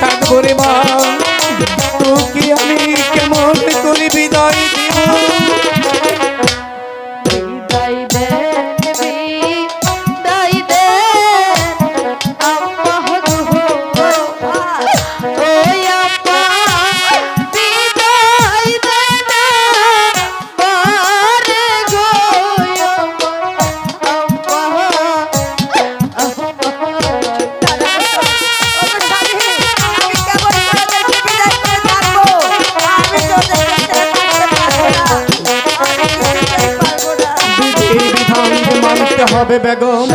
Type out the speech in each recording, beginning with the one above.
কান ভরে হবে বেগম।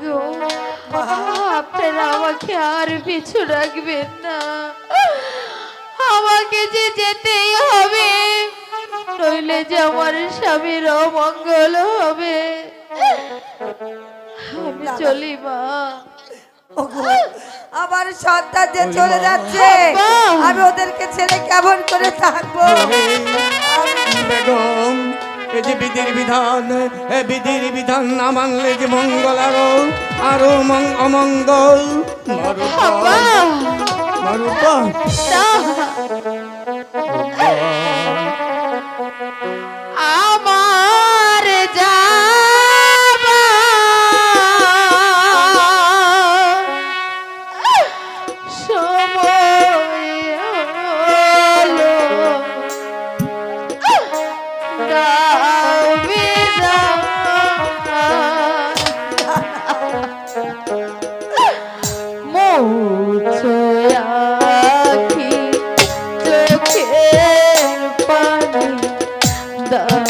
গো। আপনারা আমাকে আর পিছু রাখবেন না। আমাকে যে যেতেই হবে নইলে যে আমার স্বামীর অমঙ্গল হবে। আমি চলি মা। আমার সন্তান যে চলে যাচ্ছে আমি ওদেরকে ছেড়ে কেমন করে থাকব? বিধির বিধান এ বিধির বিধান না মানলে যে মঙ্গল আরও আরও অমঙ্গল। মারুপা। দাও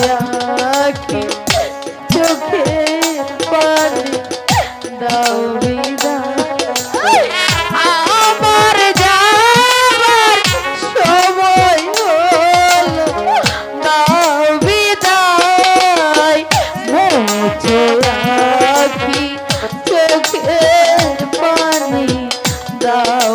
না। আখি চোখের পানি, দাও আমার যাবার সময় হলো, দাও বিদায় মোছো আখি চোখের পানি, দাও